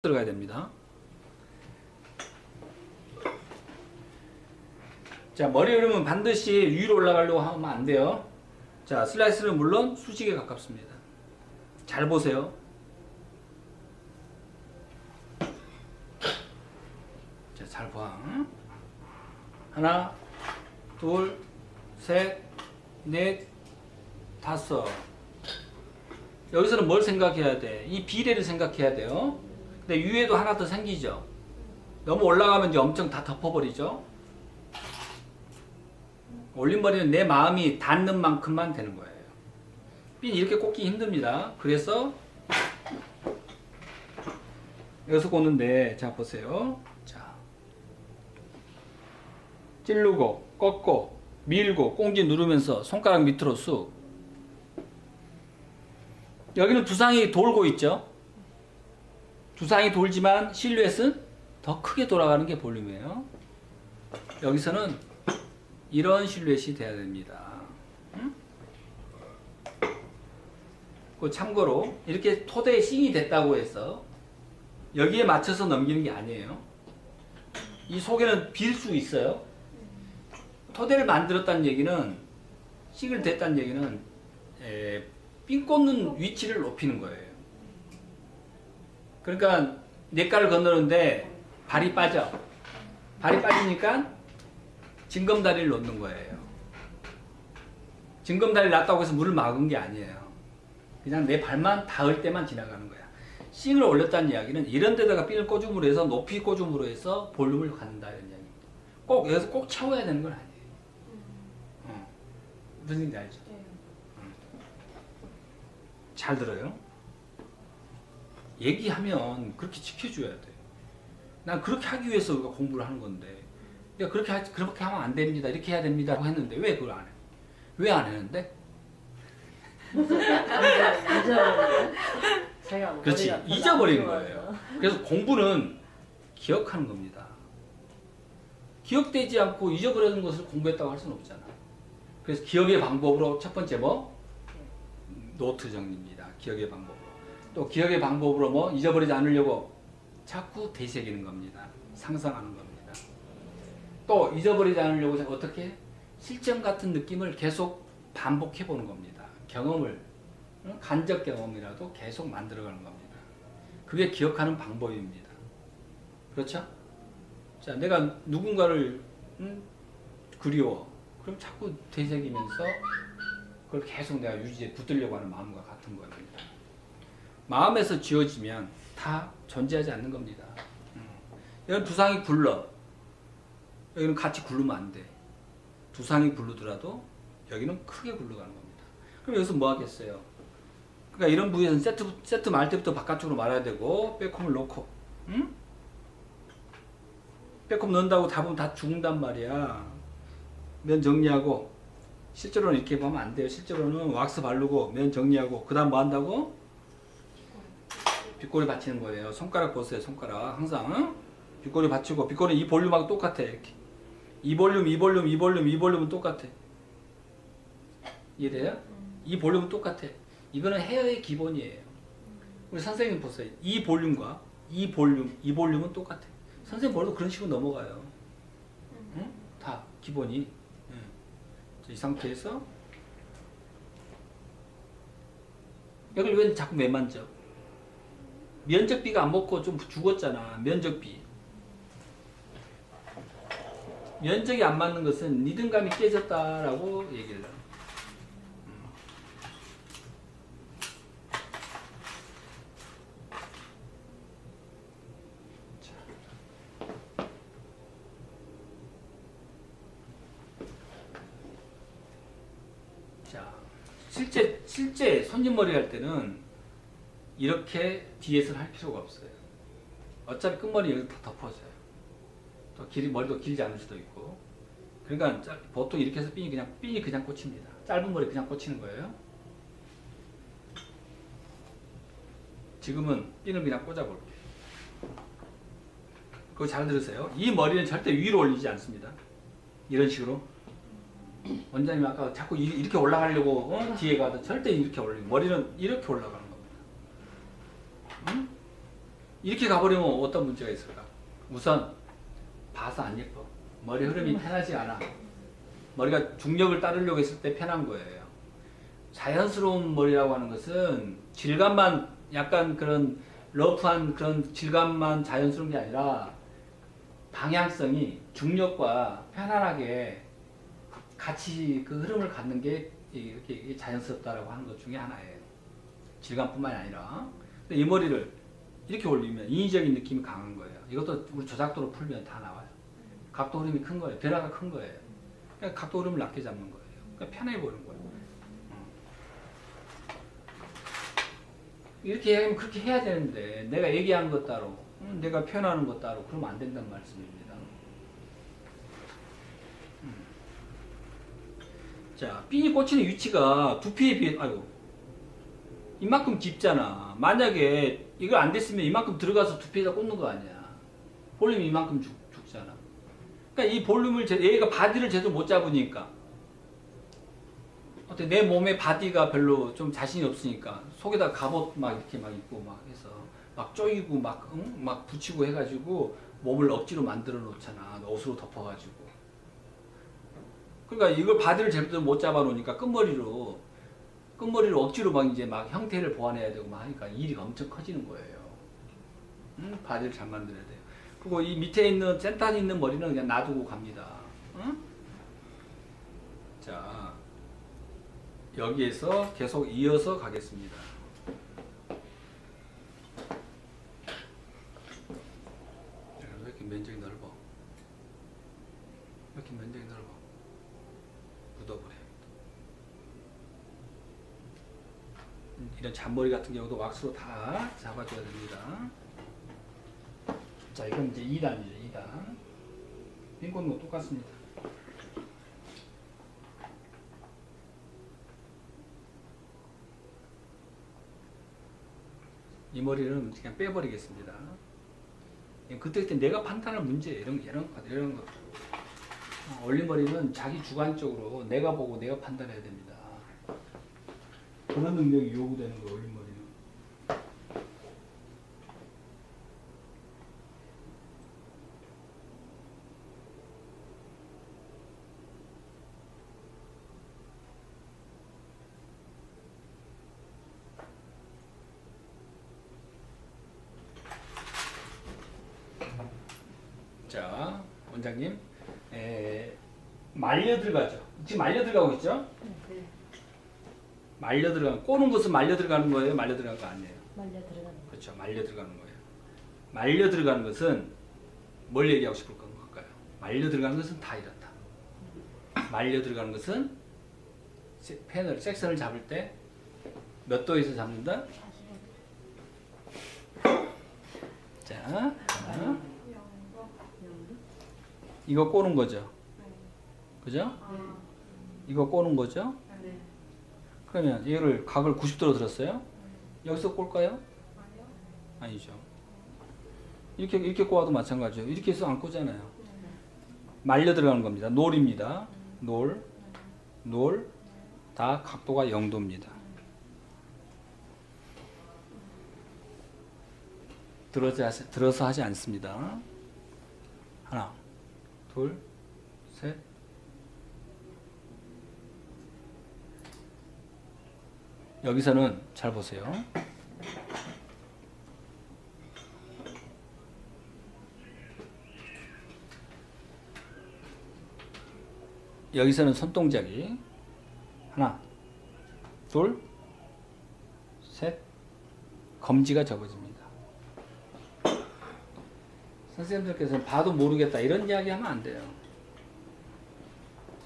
들어가야 됩니다. 자, 머리 흐름은 반드시 위로 올라가려고 하면 안 돼요. 자, 슬라이스는 물론 수직에 가깝습니다. 잘 보세요. 자, 잘 봐. 응? 하나, 둘, 셋, 넷, 다섯. 여기서는 뭘 생각해야 돼? 이 비례를 생각해야 돼요. 근데 위에도 하나 더 생기죠. 너무 올라가면 이제 엄청 다 덮어버리죠. 올림머리는 내 마음이 닿는 만큼만 되는 거예요. 핀 이렇게 꽂기 힘듭니다. 그래서 여기서 꽂는데 자 보세요. 자 찌르고 꺾고 밀고 꽁지 누르면서 손가락 밑으로 쑥 여기는 두상이 돌고 있죠. 두상이 돌지만 실루엣은 더 크게 돌아가는 게 볼륨이에요. 여기서는 이런 실루엣이 돼야 됩니다. 응? 그 참고로 이렇게 토대에 싱이 됐다고 해서 여기에 맞춰서 넘기는 게 아니에요. 이 속에는 빌 수 있어요. 토대를 만들었다는 얘기는 싱을 됐다는 얘기는 에, 삥 꽂는 위치를 높이는 거예요. 그러니까 냇가를 건너는데 발이 빠져. 발이 빠지니까 징검다리를 놓는 거예요. 징검다리를 놨다고 해서 물을 막은 게 아니에요. 그냥 내 발만 닿을 때만 지나가는 거야. 싱을 올렸다는 이야기는 이런 데다가 핀을 꽂음으로 해서 높이 꽂음으로 해서 볼륨을 갖는다 이런 이야기입니다. 꼭 여기서 꼭 채워야 되는 건 아니에요. 어. 무슨 얘기인지 알죠? 잘 들어요. 얘기하면 그렇게 지켜줘야 돼. 난 그렇게 하기 위해서 우리가 공부를 하는 건데, 야 그렇게 하, 그렇게 하면 안 됩니다. 이렇게 해야 됩니다 라고 했는데 왜 그걸 안 해? 왜 안 했는데? 그렇지 잊어버린. 거예요. 그래서 공부는 기억하는 겁니다. 기억되지 않고 잊어버리는 것을 공부했다고 할 수는 없잖아. 그래서 기억의 방법으로 첫 번째 뭐 노트 정리입니다. 기억의 방법으로 또 기억의 방법으로 뭐 잊어버리지 않으려고 자꾸 되새기는 겁니다. 상상하는 겁니다. 또 잊어버리지 않으려고 어떻게 실전 같은 느낌을 계속 반복해 보는 겁니다. 경험을 응? 간접 경험이라도 계속 만들어가는 겁니다. 그게 기억하는 방법입니다. 그렇죠? 자, 내가 누군가를 응? 그리워. 그럼 자꾸 되새기면서 그걸 계속 내가 유지해 붙들려고 하는 마음과 같은 겁니다. 마음에서 지어지면 다 존재하지 않는 겁니다. 음. 여기 두상이 굴러. 여기는 같이 굴르면 안 돼. 두상이 굴르더라도 여기는 크게 굴러가는 겁니다. 그럼 여기서 뭐 하겠어요? 그러니까 이런 부위에서는 세트, 세트 말 때부터 바깥쪽으로 말아야 되고, 백홈을 넣고, 응? 백홈 넣는다고 다 보면 다 죽는단 말이야. 면 정리하고, 실제로는 이렇게 보면 안 돼요. 실제로는 왁스 바르고, 면 정리하고, 그 다음 뭐 한다고? 빗꼬리 받치는 거예요. 손가락 보세요, 손가락. 항상, 응? 빗꼬리 받치고, 빗꼬리 이 볼륨하고 똑같아. 이렇게. 이 볼륨, 이 볼륨, 이 볼륨, 이 볼륨은 똑같아. 이해돼요? 이 볼륨은 똑같아. 이거는 헤어의 기본이에요. 우리 선생님 보세요. 이 볼륨과 이 볼륨, 이 볼륨은 똑같아. 선생님 볼도 그런 식으로 넘어가요. 응? 다 기본이. 응. 자, 이 상태에서 여기를 왜 자꾸 왜 만져? 면적비가 안 먹고 좀 죽었잖아. 면적비. 면적이 안 맞는 것은 리듬감이 깨졌다라고 얘기를 해요. 자, 실제 손짓머리 할 때는 이렇게 뒤에서 할 필요가 없어요. 어차피 끝머리 여기 다 덮어져요. 또 길이 머리도 길지 않을 수도 있고. 그러니까 짜- 보통 이렇게 해서 핀이 그냥 핀이 그냥 꽂힙니다. 짧은 머리 그냥 꽂히는 거예요. 지금은 핀을 그냥 꽂아볼게요. 그거 잘 들으세요. 이 머리는 절대 위로 올리지 않습니다. 이런 식으로. 원장님 아까 자꾸 이- 이렇게 올라가려고 어? 뒤에 가도 절대 이렇게 올리고 머리는 이렇게 올라가는 겁니다. 응? 이렇게 가버리면 어떤 문제가 있을까? 우선 봐서 안 예뻐. 머리 흐름이 편하지 않아. 머리가 중력을 따르려고 했을 때 편한 거예요. 자연스러운 머리라고 하는 것은 질감만 약간 그런 러프한 그런 질감만 자연스러운 게 아니라 방향성이 중력과 편안하게 같이 그 흐름을 갖는 게 이렇게 자연스럽다라고 하는 것 중에 하나예요. 질감뿐만이 아니라 이 머리를 이렇게 올리면 인위적인 느낌이 강한 거예요. 이것도 우리 저작도로 풀면 다 나와요. 각도 흐름이 큰 거예요. 변화가 큰 거예요. 그러니까 각도 흐름을 낮게 잡는 거예요. 그러니까 편해 보이는 거예요. 음. 이렇게 하면 그렇게 해야 되는데 내가 얘기하는 것 따로 음, 내가 표현하는 것 따로 그러면 안 된다는 말씀입니다. 음. 자, 핀이 꽂히는 위치가 두피에 비해 아이고 이만큼 깊잖아. 만약에 이거 안 됐으면 이만큼 들어가서 두피에다 꽂는 거 아니야. 볼륨이 이만큼 죽, 죽잖아. 그러니까 이 볼륨을 제, 얘가 바디를 제대로 못 잡으니까 어때 내 몸에 바디가 별로 좀 자신이 없으니까 속에다 갑옷 막 이렇게 막 입고 막 해서 막 쪼이고 막, 응? 막 붙이고 해가지고 몸을 억지로 만들어 놓잖아 옷으로 덮어가지고 그러니까 이걸 바디를 제대로 못 잡아 놓으니까 끝머리로 끝머리를 억지로 막 이제 막 형태를 보완해야 되고 막 하니까 일이 엄청 커지는 거예요. 응? 바디를 잘 만들어야 돼요. 그리고 이 밑에 있는 센터에 있는 머리는 그냥 놔두고 갑니다. 응? 자 여기에서 계속 이어서 가겠습니다. 이렇게 면적이 넓어? 왜 이렇게 면적이 넓어? 묻어버려. 음, 이런 잔머리 같은 경우도 왁스로 다 잡아줘야 됩니다. 자, 이건 이제 2단이죠, 2단. 핀 꽂는 거 똑같습니다. 이 머리는 그냥 빼버리겠습니다. 그때 그때 내가 판단할 문제 이런 이런 거 이런 거. 어, 올림머리는 자기 주관적으로 내가 보고 내가 판단해야 됩니다. 그런 능력이 요구되는 거 올림머리는. 자, 원장님, 에, 말려 들어가죠. 지금 말려 들어가고 있죠? 네. 말려 들어가는 꼬는 것은 말려 들어가는 거예요. 말려 들어가는 거 아니에요. 말려 들어가는 거. 그렇죠. 말려 들어가는 거예요. 말려 들어가는 것은 뭘 얘기하고 싶을 건가요? 말려 들어가는 것은 다 이렇다. 말려 들어가는 것은 세- 펜을 섹션을 잡을 때 몇 도에서 잡는다? 자, 자, 이거 꼬는 거죠. 그죠? 이거 꼬는 거죠? 그러면 얘를 각을 90도로 들었어요? 여기서 꼴까요? 아니죠. 이렇게 이렇게 꼬아도 마찬가지죠. 이렇게 해서 안 꼬잖아요. 말려 들어가는 겁니다. 놀입니다. 놀, 놀, 다 각도가 0도입니다. 들어서 하지, 들어서 하지 않습니다. 하나, 둘, 셋. 여기서는 잘 보세요. 여기서는 손동작이 하나, 둘, 셋, 검지가 접어집니다. 선생님들께서는 봐도 모르겠다 이런 이야기 하면 안 돼요.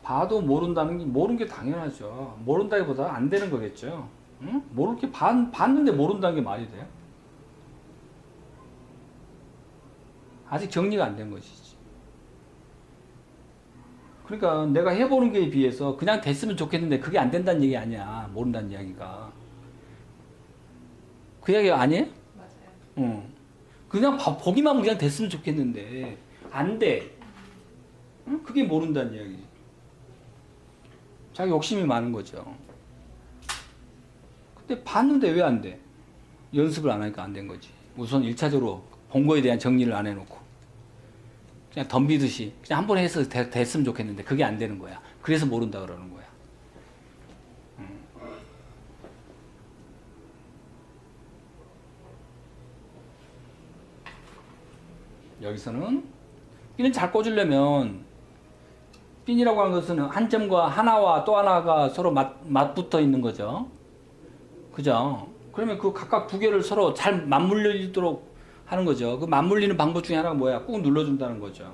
봐도 모른다는 게 모르는 게 당연하죠. 모른다기보다 안 되는 거겠죠. 응? 모를 게 봤, 봤는데 모른다는 게 말이 돼요? 아직 정리가 안 된 것이지. 그러니까 내가 해보는 게에 비해서 그냥 됐으면 좋겠는데 그게 안 된다는 얘기 아니야. 모른다는 이야기가. 그 이야기 아니에요? 맞아요. 응. 그냥 봐- 보기만 그냥 됐으면 좋겠는데 안 돼. 응? 그게 모른다는 이야기지. 자기 욕심이 많은 거죠. 근데 봤는데 왜 안 돼? 연습을 안 하니까 안 된 거지. 우선 1차적으로 본 거에 대한 정리를 안 해놓고 그냥 덤비듯이 그냥 한 번에 해서 되- 됐으면 좋겠는데 그게 안 되는 거야. 그래서 모른다 그러는 거야. 음. 여기서는 핀을 잘 꽂으려면 핀이라고 하는 것은 한 점과 하나와 또 하나가 서로 맞, 맞붙어 있는 거죠. 그죠? 그러면 그 각각 두 개를 서로 잘 맞물리도록 하는 거죠. 그 맞물리는 방법 중에 하나가 뭐야? 꾹 눌러준다는 거죠.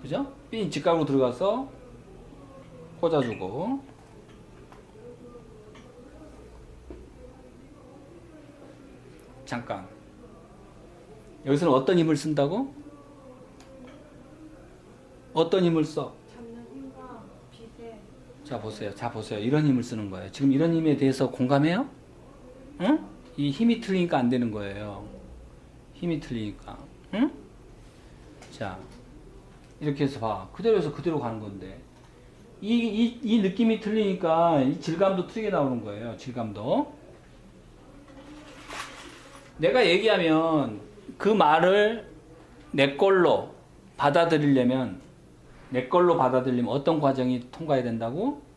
그죠? 핀 직각으로 들어가서 꽂아주고 잠깐 여기서는 어떤 힘을 쓴다고? 어떤 힘을 써? 자 보세요. 자 보세요. 이런 힘을 쓰는 거예요. 지금 이런 힘에 대해서 공감해요? 응? 이 힘이 틀리니까 안 되는 거예요. 힘이 틀리니까. 응? 자 이렇게 해서 봐. 그대로 해서 그대로 가는 건데 이, 이, 이 느낌이 틀리니까 이 질감도 틀리게 나오는 거예요. 질감도. 내가 얘기하면 그 말을 내 걸로 받아들이려면 내 걸로 받아들이려면 어떤 과정이 통과해야 된다고?